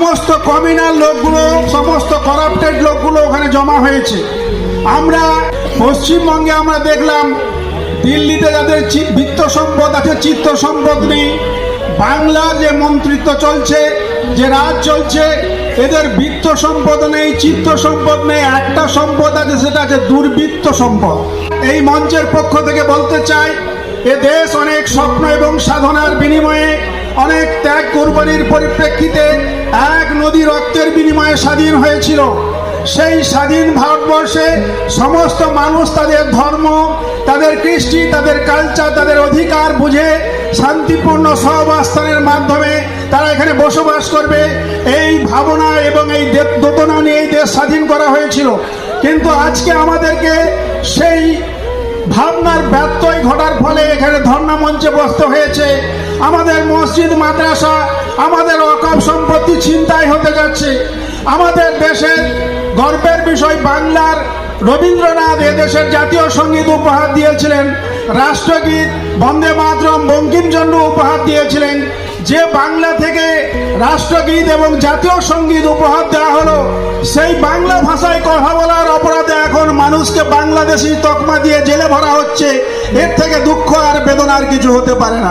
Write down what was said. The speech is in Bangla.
সমস্ত কমিনাল লোকগুলো, সমস্ত করাপ্টেড লোকগুলো ওখানে জমা হয়েছে। আমরা পশ্চিমবঙ্গে আমরা দেখলাম, দিল্লিতে যাদের বিত্ত সম্পদ আছে, চিত্ত সম্পদ নেই। বাংলার যে মন্ত্রিত্ব চলছে, যে রাজ চলছে, এদের বিত্ত সম্পদ নেই, চিত্ত সম্পদ নেই, একটা সম্পদ আছে, সেটা আছে দুর্বৃত্ত সম্পদ। এই মঞ্চের পক্ষ থেকে বলতে চাই, এ দেশ অনেক স্বপ্ন এবং সাধনার বিনিময়ে অনেক ত্যাগ কোরবানির পরিপ্রেক্ষিতে এক নদী রক্তের বিনিময়ে স্বাধীন হয়েছিল। সেই স্বাধীন ভারতবর্ষে সমস্ত মানুষ তাদের ধর্ম, তাদের কৃষ্টি, তাদের কালচার তাদের অধিকার বুঝে শান্তিপূর্ণ সহাবস্থানের মাধ্যমে তারা এখানে বসবাস করবে। এই ভাবনা এবং এই দোতনা নিয়ে এই দেশ স্বাধীন করা হয়েছিল। কিন্তু আজকে আমাদেরকে সেই ভাবনার ব্যত্যয় ঘটার এখানে ধর্ণা মঞ্চে বসতে হয়েছে। আমাদের মসজিদ, মাদ্রাসা, আমাদের অকম সম্পত্তি চিন্তায় হতে যাচ্ছে। আমাদের দেশের গর্বের বিষয় বাংলার রবীন্দ্রনাথ এদেশের জাতীয় সংগীত উপহার দিয়েছিলেন। রাষ্ট্রগীত বন্দে মাতরম, বঙ্কিমচন্দ্র উপহার দিয়েছিলেন। যে বাংলা থেকে রাষ্ট্রগীত এবং জাতীয় সংগীত উপহার দেওয়া হলো, সেই বাংলা ভাষায় কথা বলার অপরাধে এখন মানুষকে বাংলাদেশি তকমা দিয়ে জেলে ভরা হচ্ছে। এর থেকে দুঃখ আর বেদনার কিছু হতে পারে না।